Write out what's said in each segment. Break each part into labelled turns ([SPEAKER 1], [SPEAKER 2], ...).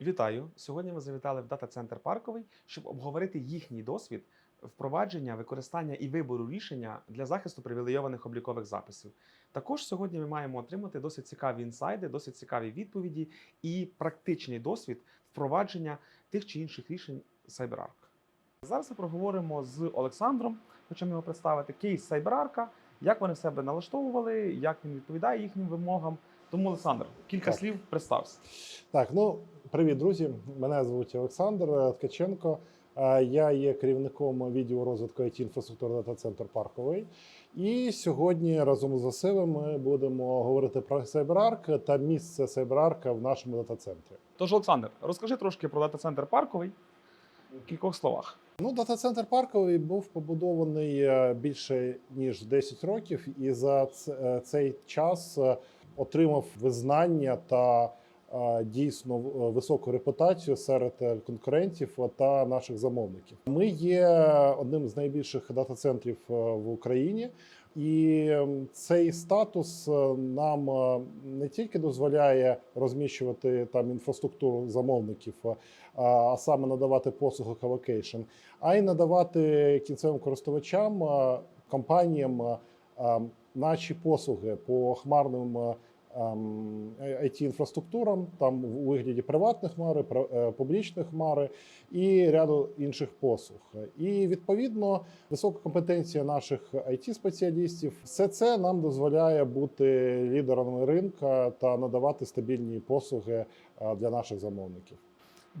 [SPEAKER 1] Вітаю! Сьогодні ми завітали в дата-центр Парковий, щоб обговорити їхній досвід впровадження, використання і вибору рішення для захисту привілейованих облікових записів. Також сьогодні ми маємо отримати досить цікаві інсайди, досить цікаві відповіді і практичний досвід впровадження тих чи інших рішень CyberArk. Зараз ми проговоримо з Олександром, хочемо його представити, кейс CyberArk, як вони себе налаштовували, як він відповідає їхнім вимогам. Тому, Олександр, кілька
[SPEAKER 2] Так.
[SPEAKER 1] слів представся.
[SPEAKER 2] Так, ну привіт, друзі. Мене звуть Олександр Ткаченко. Е, Я є керівником відділу розвитку it інфраструктури дата центр Парковий. І сьогодні разом з Василем ми будемо говорити про CyberArk та місце CyberArk в нашому дата-центрі.
[SPEAKER 1] Тож, Олександр, розкажи трошки про дата-центр Парковий в кількох словах.
[SPEAKER 2] Ну, дата-центр Парковий був побудований е, більше ніж 10 років, і за е, цей час отримав визнання та дійсно високу репутацію серед е, конкурентів та наших замовників. Ми є одним з найбільших дата-центрів е, в Україні. І цей статус е, нам е, не тільки дозволяє розміщувати там інфраструктуру замовників, е, а саме надавати послуги колокейшн, а й надавати кінцевим користувачам, е, компаніям е, е, наші послуги по хмарним е, it інфраструктурам, там у вигляді приватних хмари, е, публічних хмари і ряду інших послуг. І відповідно висока компетенція наших it спеціалістів все це нам дозволяє бути лідерами ринка та надавати стабільні послуги е, для наших замовників.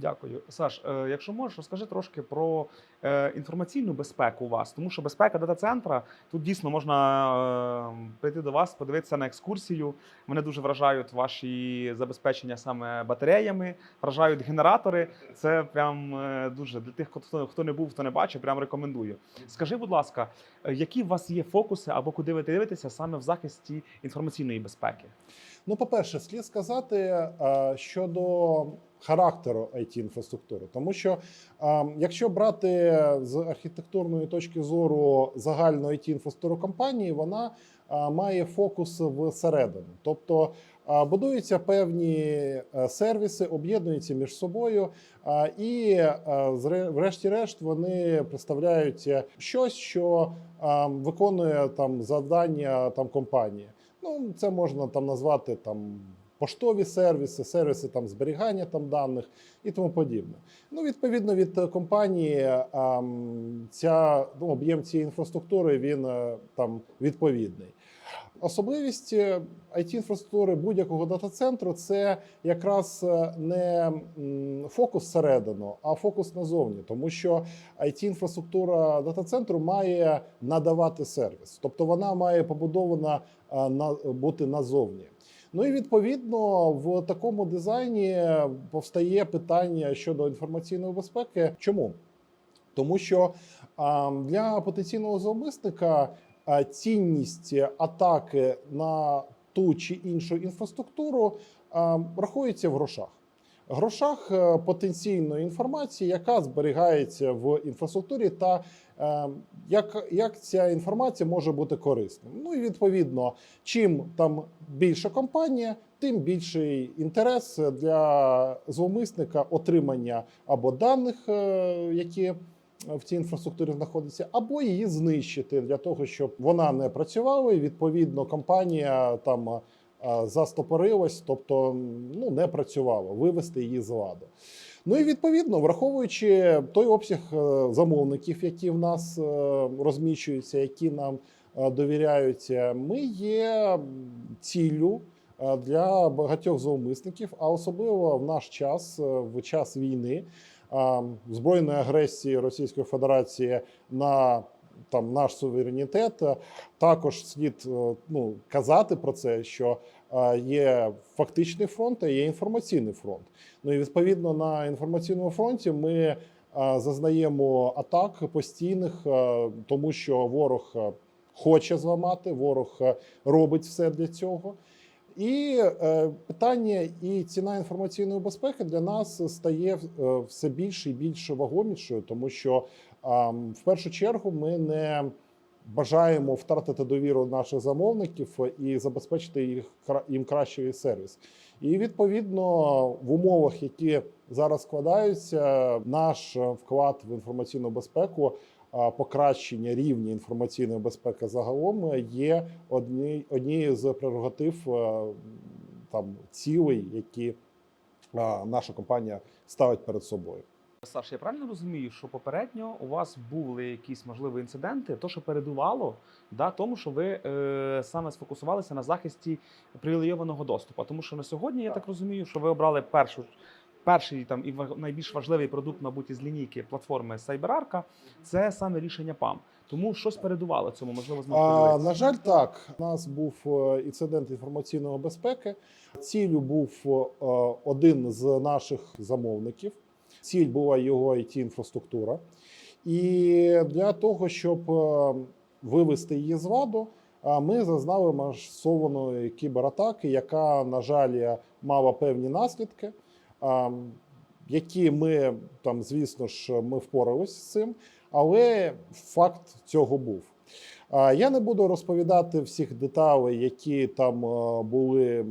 [SPEAKER 1] Дякую. Саш, е, якщо можеш, розкажи трошки про е, інформаційну безпеку у вас, тому що безпека дата-центра тут дійсно можна е, прийти до вас, подивитися на екскурсію. Мене дуже вражають ваші забезпечення саме батареями, вражають генератори. Це прям дуже для тих, хто хто не був, хто не бачив, прям рекомендую. Скажи, будь ласка, які у вас є фокуси або куди ви дивитеся саме в захисті інформаційної безпеки?
[SPEAKER 2] Ну, по-перше, слід сказати щодо характеру it інфраструктури, тому що е, якщо брати з архітектурної точки зору загальну it інфраструктуру компанії, вона е, має фокус всередину, тобто е, будуються певні е, сервіси, об'єднуються між собою, е, і е, врешті-решт вони представляють щось, що е, виконує там завдання там компанії. Ну, це можна там назвати там поштові сервіси, сервіси там зберігання там даних і тому подібне. Ну, відповідно від е, компанії, ця ну, об'єм цієї інфраструктури він е, там відповідний. Особливість it інфраструктури будь-якого дата-центру це якраз е, не фокус всередину, а фокус назовні, тому що it інфраструктура дата-центру має надавати сервіс, тобто вона має побудована е, на бути назовні. Ну і відповідно в такому дизайні повстає питання щодо інформаційної безпеки. Чому? Тому що для потенційного зловмисника цінність атаки на ту чи іншу інфраструктуру рахується в грошах. Грошах е, потенційної інформації, яка зберігається в інфраструктурі, та е, як, як ця інформація може бути корисною. Ну і відповідно, чим там більша компанія, тим більший інтерес для зловмисника отримання або даних, е, які в цій інфраструктурі знаходяться, або її знищити для того, щоб вона не працювала, і відповідно компанія там застопорилась, тобто ну не працювала, вивести її з ладу. Ну і відповідно, враховуючи той обсяг е, замовників, які в нас е, розміщуються, які нам е, довіряються, ми є ціллю для багатьох зловмисників, а особливо в наш час, в час війни, збройної агресії Російської Федерації на там наш суверенітет. Е, Також слід е, ну, казати про це, що е, є фактичний фронт, а є інформаційний фронт. Ну і відповідно на інформаційному фронті ми зазнаємо атак постійних, тому що ворог хоче зламати, ворог робить все для цього. І питання і ціна інформаційної безпеки для нас стає все більше і більше вагомішою, тому що в першу чергу ми не бажаємо втратити довіру наших замовників і забезпечити їх їм кращий сервіс. І відповідно в умовах, які зараз складаються, наш вклад в інформаційну безпеку. Покращення рівня інформаційної безпеки загалом є одні, однією з прерогатив там цілей, які наша компанія ставить перед собою.
[SPEAKER 1] Саш, я правильно розумію, що попередньо у вас були якісь можливі інциденти, то що передувало да, тому, що ви е, саме сфокусувалися на захисті привілейованого доступу. Тому що на сьогодні я
[SPEAKER 2] Так.
[SPEAKER 1] розумію, що ви обрали першу. Перший там і найбільш важливий продукт, мабуть, із лінійки платформи CyberArk – це саме рішення PAM. Тому щось передувало цьому, можливо,
[SPEAKER 2] А, на жаль, так. У нас був е, інцидент інформаційної безпеки. Ціллю був е, один з наших замовників. Ціль була його it інфраструктура. І для того, щоб е, вивести її з ладу, ми зазнали масованої кібератаки, яка, на жаль, мала певні наслідки, які ми там, звісно ж, ми впоралися з цим, але факт цього був. Я не буду розповідати всіх деталей, які там е, були е,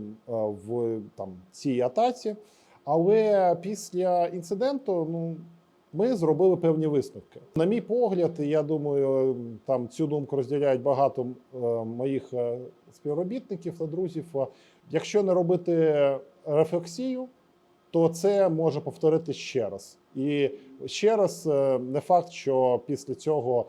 [SPEAKER 2] в там, цій атаці, але після інциденту ну, ми зробили певні висновки. На мій погляд, я думаю, там цю думку розділяють багато е, моїх е, співробітників та друзів. Е, Якщо не робити рефлексію, то це може повторити ще раз. І ще раз не факт, що після цього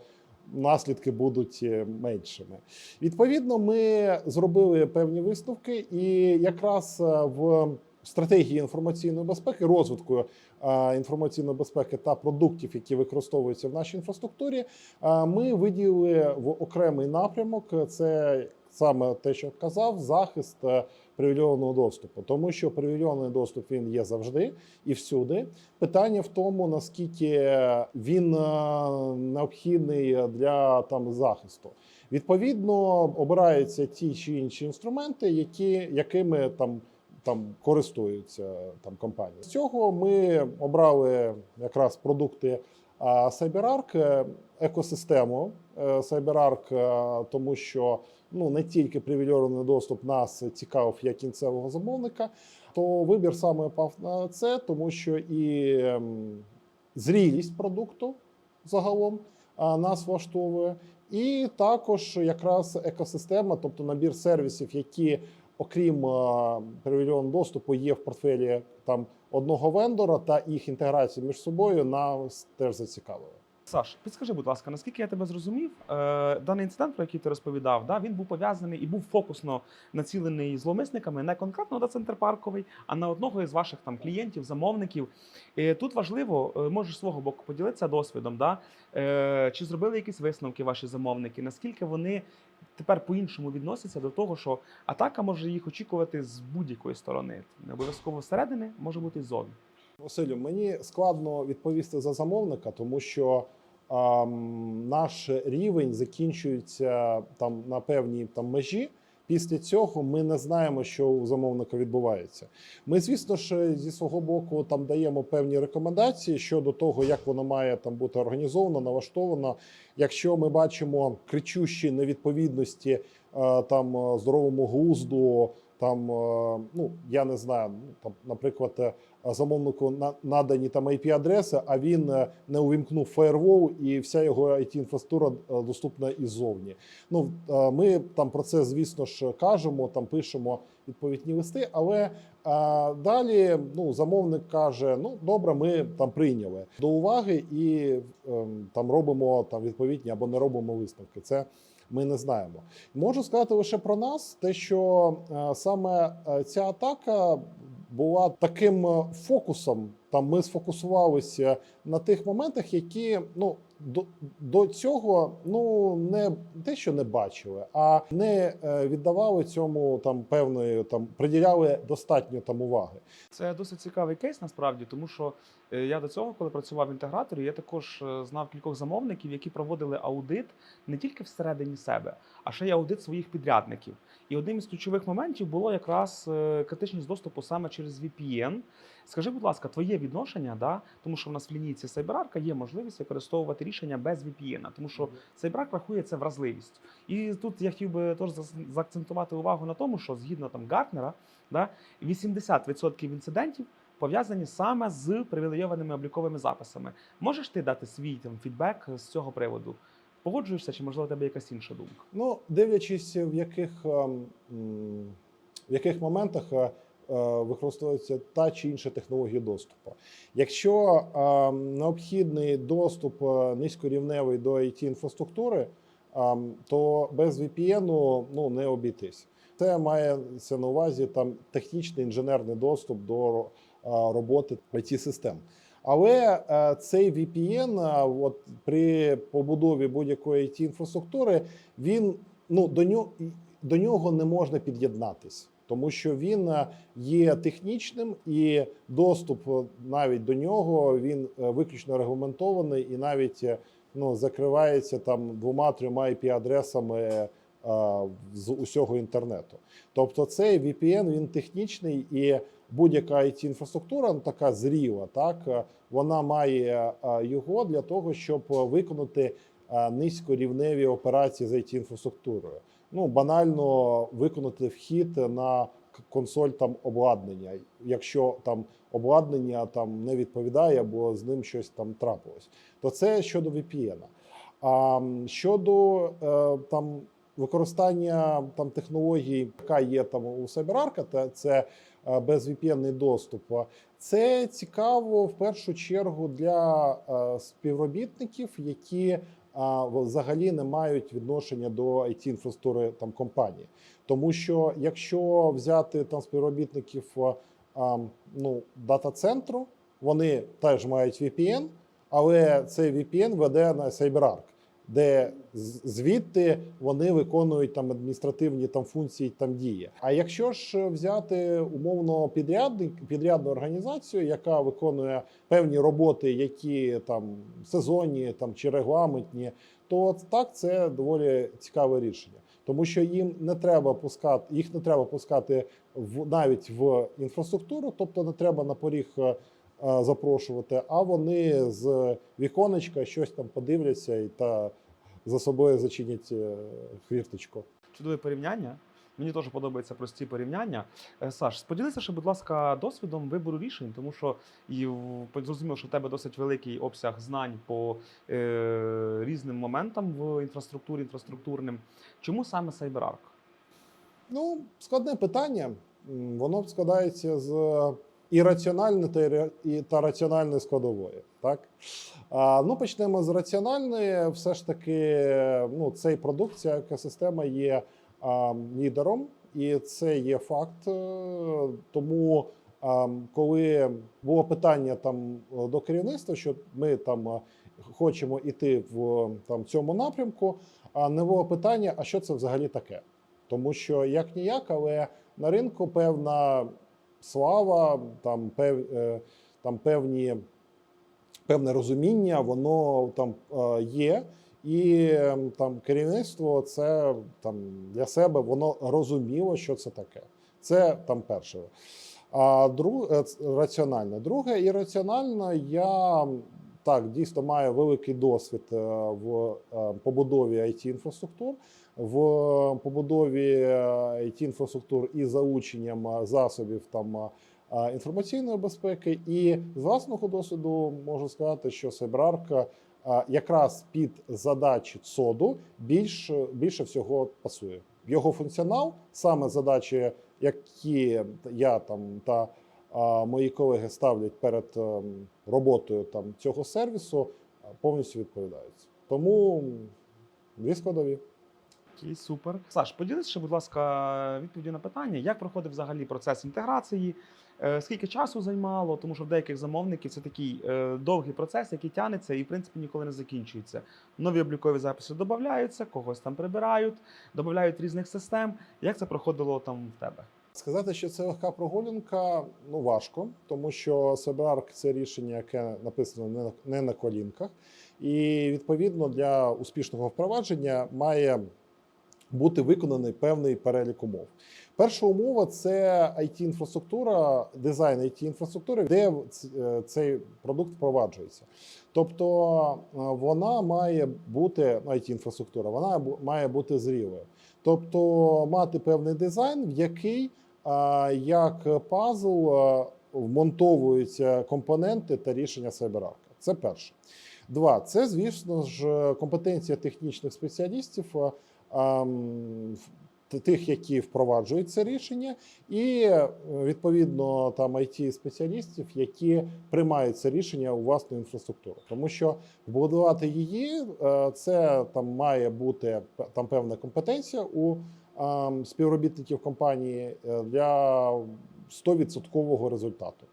[SPEAKER 2] наслідки будуть меншими. Відповідно, ми зробили певні висновки, і якраз в стратегії інформаційної безпеки, розвитку е, інформаційної безпеки та продуктів, які використовуються в нашій інфраструктурі, е, ми виділили в окремий напрямок. Це саме те, що казав, захист е, привілейованого доступу, тому що привілейований доступ він є завжди і всюди. Питання в тому, наскільки він необхідний для там захисту. Відповідно, обираються ті чи інші інструменти, які якими там. Там користуються там компанії. З цього ми обрали якраз продукти CyberArk, е, екосистему е, CyberArk, е, тому що ну не тільки привілейований доступ нас цікавив як кінцевого замовника, то вибір саме пав на це, тому що і ем, зрілість продукту загалом нас влаштовує, і також якраз екосистема, тобто набір сервісів, які окрім е, привілейованого доступу, є в портфелі там одного вендора та їх інтеграція між собою нас теж зацікавила.
[SPEAKER 1] Саш, підскажи, будь ласка, наскільки я тебе зрозумів, е, даний інцидент, про який ти розповідав, да, він був пов'язаний і був фокусно націлений зловмисниками не конкретно на центр парковий, а на одного із ваших там клієнтів, замовників. Тут важливо, е, можеш свого боку поділитися досвідом, да? чи зробили якісь висновки ваші замовники, наскільки вони тепер по-іншому відносяться до того, що атака може їх очікувати з будь-якої сторони, не обов'язково зсередини, може бути і.
[SPEAKER 2] Василю, мені складно відповісти за замовника, тому що ем, наш рівень закінчується там на певній там межі. Після цього ми не знаємо, що у замовника відбувається. Ми, звісно ж, зі свого боку там даємо певні рекомендації щодо того, як воно має там бути організовано, налаштовано. Якщо ми бачимо кричущі невідповідності е, там е, здоровому глузду, там е, ну я не знаю, ну там, наприклад, замовнику на- надані там IP-адреси, а він е, не увімкнув фаєрвол, і вся його it інфраструктура е, доступна іззовні. Ну е, ми там про це, звісно ж, кажемо, там пишемо відповідні листи, але е, далі ну замовник каже: ну добре, ми там прийняли до уваги і там робимо там відповідні або не робимо висновки. Це ми не знаємо. Можу сказати лише про нас, те, що саме ця атака була таким е, фокусом. Там ми сфокусувалися на тих моментах, які ну до, до цього ну не те, що не бачили, а не е, віддавали цьому там певної там приділяли достатньо там уваги.
[SPEAKER 1] Це досить цікавий кейс насправді, тому що Е, Я до цього, коли працював в інтеграторі, я також знав кількох замовників, які проводили аудит не тільки всередині себе, а ще й аудит своїх підрядників. І одним із ключових моментів було якраз е, критичність доступу саме через VPN. Скажи, будь ласка, твоє відношення, да? тому що в нас в лінійці CyberArk є можливість використовувати рішення без VPN, тому що CyberArk рахує це вразливість. І тут я хотів би теж заакцентувати увагу на тому, що згідно там Гартнера, да, 80% інцидентів пов'язані саме з привілейованими обліковими записами. Можеш ти дати свій там фідбек з цього приводу? Погоджуєшся, чи можливо у тебе якась інша думка?
[SPEAKER 2] Ну, дивлячись, в яких, ем, в яких моментах е, е, використовується та чи інша технологія доступу. Якщо ем, необхідний доступ е, низькорівневий до it інфраструктури, ем, то без VPN ну, не обійтись. Це мається на увазі там технічний інженерний доступ до роботи it систем. Але е, цей VPN, е, от при побудові будь-якої it інфраструктури, він ну до нього до нього не можна під'єднатись, тому що він е, є технічним і доступ навіть до нього він виключно регламентований і навіть ну закривається там двома-трьома IP-адресами е, з усього інтернету. Тобто цей VPN він технічний і будь-яка it інфраструктура ну, така зріла, так е, вона має е, його для того, щоб виконати е, низькорівневі операції з it інфраструктурою. Ну банально виконати вхід на консоль там обладнання, якщо там обладнання там не відповідає або з ним щось там трапилось, то це щодо VPN. А щодо там використання там технологій, яка є там у CyberArk, це е, безVPN доступ. Це цікаво в першу чергу для е, співробітників, які взагалі не мають відношення до it інфраструктури там компанії. Тому що якщо взяти там співробітників е, ну, дата-центру, вони теж мають VPN, але цей VPN веде на CyberArk, де звідти вони виконують там адміністративні там функції там дії. А якщо ж взяти умовно підрядник, підрядну організацію, яка виконує певні роботи, які там сезонні там чи регламентні, то так це доволі цікаве рішення. Тому що їм не треба пускати, їх не треба пускати в навіть в інфраструктуру, тобто не треба на поріг е, запрошувати, а вони з віконечка щось там подивляться і та за собою зачинять е, хвірточку.
[SPEAKER 1] Чудове порівняння. Мені теж подобаються прості порівняння. Е, Саш, поділися ще, будь ласка, досвідом вибору рішень, тому що і зрозуміло, що в тебе досить великий обсяг знань по е, різним моментам в інфраструктурі, інфраструктурним. Чому саме CyberArk?
[SPEAKER 2] Ну, складне питання. Воно складається з і- та раціональної складової. Так? А, ну, почнемо з раціональної. Все ж таки, ну, цей продукт, ця екосистема є а, лідером, і це є факт. Е, Тому, а, коли було питання там до керівництва, що ми там хочемо йти в там, цьому напрямку, а не було питання, а що це взагалі таке? Тому що як ніяк, але на ринку певна слава, там пев, е, там певні певне розуміння, воно там е, є. І е, там керівництво це там для себе воно розуміло, що це таке. Це там перше. А друге раціональне. Друге, ірраціонально, я так дійсно маю великий досвід е, в е, побудові it інфраструктур, в побудові it інфраструктур і залученням е, засобів там е, е, інформаційної безпеки. І з власного досвіду можу сказати, що е, якраз під задачі ЦОДу більш, більше всього пасує. Його функціонал, саме задачі, які я там та мої колеги ставлять перед ем, роботою там цього сервісу, повністю відповідають. Тому дві складові.
[SPEAKER 1] Окей, супер. Саш, поділися, ще, будь ласка, відповіді на питання, як проходив взагалі процес інтеграції, е, скільки часу займало, тому що в деяких замовників це такий е, довгий процес, який тягнеться і в принципі ніколи не закінчується. Нові облікові записи додаються, когось там прибирають, додають різних систем. Як це проходило там в тебе?
[SPEAKER 2] Сказати, що це легка прогулянка, ну важко, тому що CyberArk – це рішення, яке написано не на, колінках, і відповідно для успішного впровадження має бути виконаний певний перелік умов. Перша умова це it інфраструктура дизайн it інфраструктури, де е, цей продукт впроваджується. Тобто е, вона має бути ну, it інфраструктура, вона має бути зрілою. Тобто мати певний дизайн, в який як пазл вмонтовуються компоненти та рішення CyberArk. Це перше. Два, це, звісно ж, компетенція технічних спеціалістів, тих, які впроваджують це рішення, і відповідно там it спеціалістів, які приймають це рішення у власну інфраструктуру. Тому що вбудувати її е, це там має бути там певна компетенція у співробітників компанії е, для 100% результату.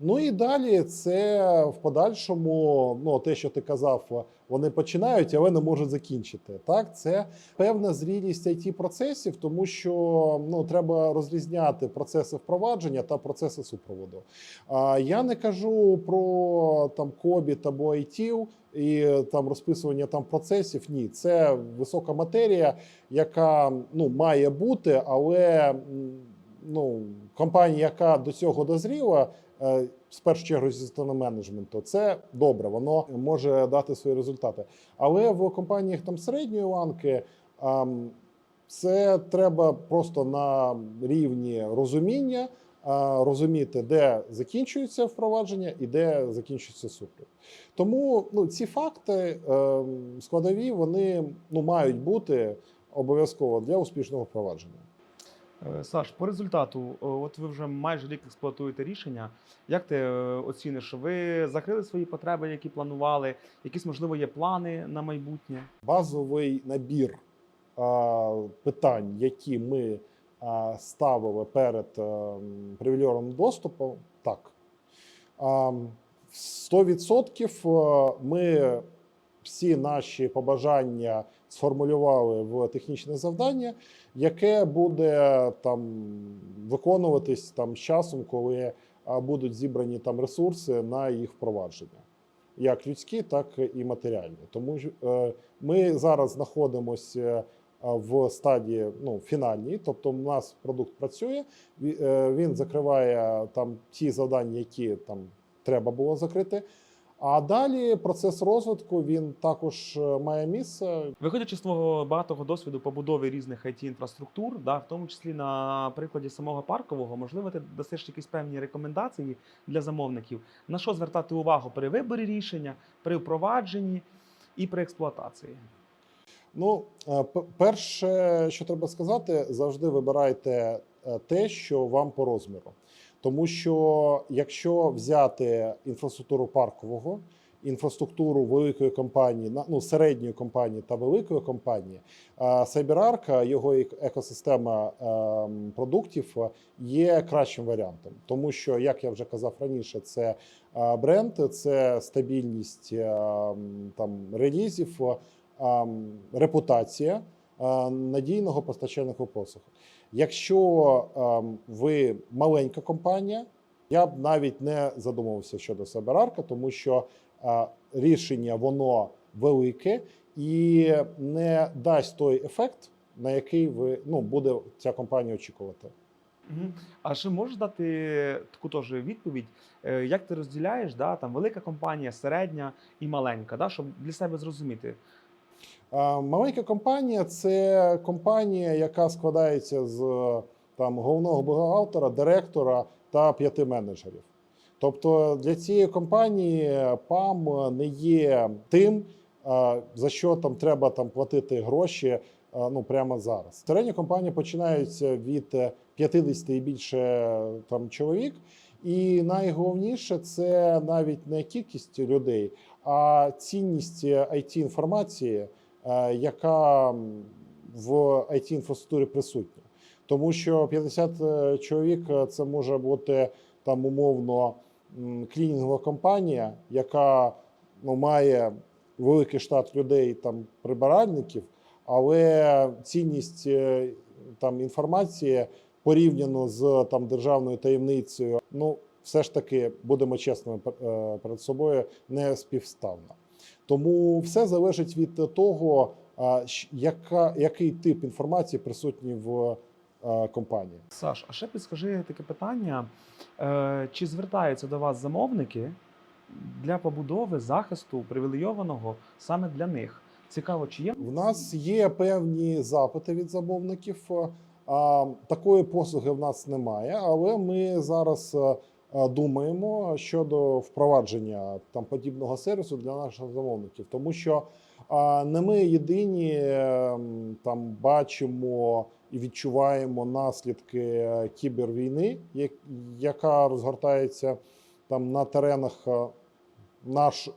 [SPEAKER 2] Ну і далі це в подальшому, ну те, що ти казав, вони починають, але не можуть закінчити. Так, це певна зрілість it процесів, тому що ну треба розрізняти процеси впровадження та процеси супроводу. А я не кажу про там кобіт або IT і там розписування там процесів. Ні, це висока матерія, яка ну має бути, але ну компанія, яка до цього дозріла. Е, В першу чергу зі сторони менеджменту, це добре, воно може дати свої результати. Але в компаніях там середньої ланки це треба просто на рівні розуміння розуміти, де закінчується впровадження і де закінчується супровід. Тому ну, ці факти ем, складові вони ну, мають бути обов'язково для успішного впровадження.
[SPEAKER 1] Е, Саш, по результату, от ви вже майже рік експлуатуєте рішення. Як ти е, оціниш, ви закрили свої потреби, які планували? Якісь можливо є плани на майбутнє?
[SPEAKER 2] базовий набір а, питань, які ми а, ставили перед привілейованим доступом, так. А, 100% ми всі наші побажання сформулювали в технічне завдання, яке буде там виконуватись там з часом, коли будуть зібрані там ресурси на їх впровадження як людські, так і матеріальні. Тому е, ми зараз знаходимося е, в стадії ну, фінальній, тобто у нас продукт працює, е, він закриває там ті завдання, які там треба було закрити. А далі процес розвитку він також е, має місце.
[SPEAKER 1] Виходячи з твого багатого досвіду побудови різних it інфраструктур, да, в тому числі на прикладі самого паркового, можливо, ти дасиш якісь певні рекомендації для замовників, на що звертати увагу при виборі рішення, при впровадженні і при експлуатації.
[SPEAKER 2] Ну, е, перше, що треба сказати, завжди вибирайте е, те, що вам по розміру. Тому що якщо взяти інфраструктуру паркового, інфраструктуру великої компанії, ну, середньої компанії та великої компанії, е, CyberArk, його екосистема ем, продуктів е, є кращим варіантом. Тому що, як я вже казав раніше, це е, бренд, це стабільність е, там релізів, е, репутація е, надійного постачального послугу. Якщо ем, ви маленька компанія, я б навіть не задумувався щодо CyberArk, тому що е, рішення воно велике і не дасть той ефект, на який ви ну буде ця компанія очікувати.
[SPEAKER 1] А чи можеш дати таку теж відповідь, е, як ти розділяєш да, там велика компанія, середня і маленька, да, щоб для себе зрозуміти?
[SPEAKER 2] Маленька компанія це компанія, яка складається з там головного бухгалтера, директора та п'яти менеджерів. Тобто для цієї компанії ПАМ не є тим, за що там треба там платити гроші ну прямо зараз. Середні компанії починаються від е, 50 і більше там чоловік. І найголовніше це навіть не кількість людей, а цінність it інформації, е, яка в it інфраструктурі присутня. Тому що 50 е, чоловік е, це може бути там умовно клінінгова компанія, яка ну, має великий штат людей, там прибиральників, але цінність е, там інформації порівняно з там державною таємницею, ну все ж таки будемо чесними е, перед собою, не співставна. Тому все залежить від того, яка, який тип інформації присутній в компанії.
[SPEAKER 1] Саш, а ще підскажи таке питання: е, чи звертаються до вас замовники для побудови захисту привілейованого саме для них? Цікаво, чи є
[SPEAKER 2] В нас є певні запити від замовників. А, такої послуги в нас немає, але ми зараз е, думаємо щодо впровадження там подібного сервісу для наших замовників, тому що а, не ми єдині е, там бачимо і відчуваємо наслідки е, кібервійни, яка розгортається там на теренах е, наш, е,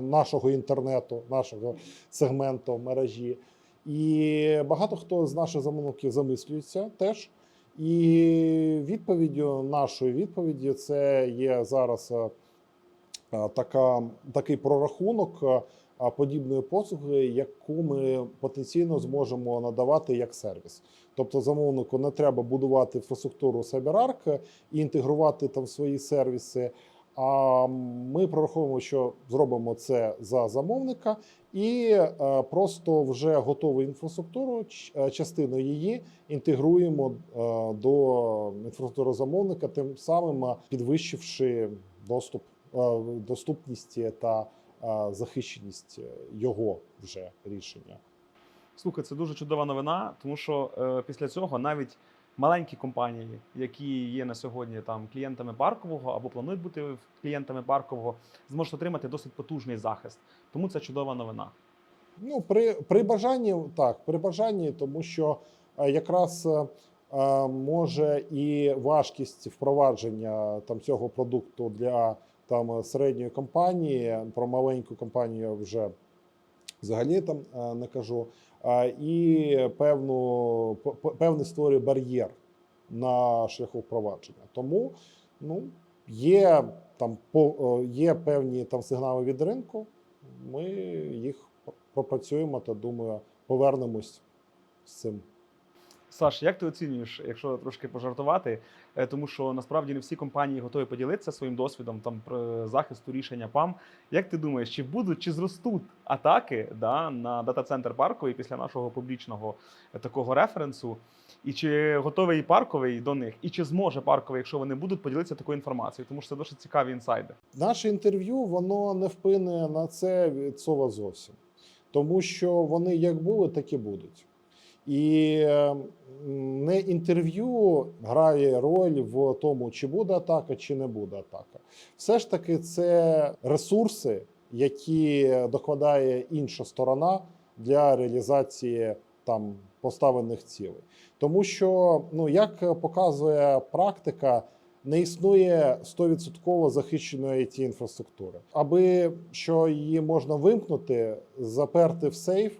[SPEAKER 2] нашого інтернету, нашого сегменту мережі. І багато хто з наших замовників замислюється теж. І відповіддю нашої відповіді це є зараз е, е, така, такий прорахунок е, подібної послуги, яку ми потенційно зможемо надавати як сервіс. Тобто замовнику не треба будувати інфраструктуру CyberArk і інтегрувати там свої сервіси. А ми прораховуємо, що зробимо це за замовника, і е, просто вже готову інфраструктуру, е, частину її інтегруємо е, до інфраструктури замовника, тим самим підвищивши доступ, доступність та захищеність його вже рішення.
[SPEAKER 1] Слухай, це дуже чудова новина, тому що після цього навіть маленькі компанії, які є на сьогодні там клієнтами паркового або планують бути клієнтами паркового, зможуть отримати досить потужний захист. Тому це чудова новина.
[SPEAKER 2] Ну, при, при бажанні, так, при бажанні, тому що е, якраз е, е, може і важкість впровадження там цього продукту для там середньої компанії, про маленьку компанію вже взагалі там е, не кажу. І певну певний створює бар'єр на шляху впровадження. Тому ну, є там по є певні там сигнали від ринку. Ми їх пропрацюємо та думаю, повернемось з цим.
[SPEAKER 1] Саш, як ти оцінюєш, якщо трошки пожартувати, Е, тому що насправді не всі компанії готові поділитися своїм досвідом там про захисту рішення ПАМ. Як ти думаєш, чи будуть чи зростуть атаки да, на дата-центр парковий після нашого публічного е, такого референсу? І чи готовий парковий до них, і чи зможе парковий, якщо вони будуть поділитися такою інформацією? Тому що це досить цікаві інсайди.
[SPEAKER 2] Наше інтерв'ю воно не вплине на це від слова зовсім, тому що вони як були, так і будуть. І е, не інтерв'ю грає роль в тому, чи буде атака, чи не буде атака. Все ж таки, це ресурси, які докладає інша сторона для реалізації там поставлених цілей. Тому що, ну як показує практика, не існує 100% захищеної it інфраструктури. Аби що її можна вимкнути, заперти в сейф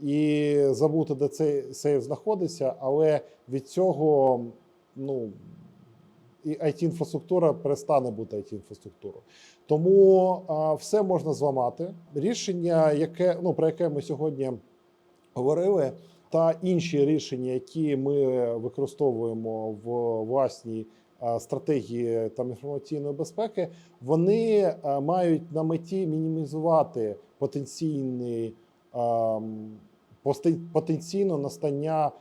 [SPEAKER 2] і забути, де цей сейф знаходиться, але від цього ну, і it інфраструктура перестане бути it інфраструктурою. Тому а, все можна зламати. Рішення, яке ну про яке ми сьогодні говорили, та інші рішення, які ми використовуємо в власній а, стратегії там інформаційної безпеки, вони а, мають на меті мінімізувати потенційний пости- потенційно настання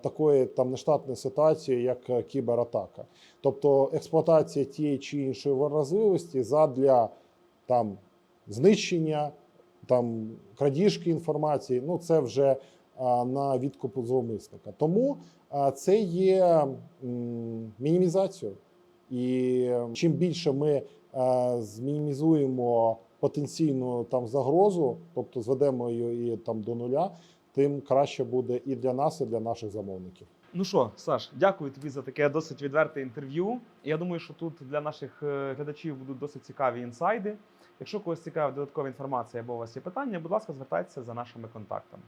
[SPEAKER 2] такої там нештатної ситуації, як е, кібератака, тобто експлуатація тієї чи іншої вразливості задля там знищення, там крадіжки інформації. Ну це вже на відкуп зловмисника. Тому це є мінімізацією. І чим більше ми змінімізуємо потенційну там загрозу, тобто зведемо її там до нуля, тим краще буде і для нас, і для наших замовників.
[SPEAKER 1] Ну що, Саш, дякую тобі за таке досить відверте інтерв'ю. Я думаю, що тут для наших е, глядачів будуть досить цікаві інсайди. Якщо когось цікавить додаткова інформація або у вас є питання, будь ласка, звертайтеся за нашими контактами.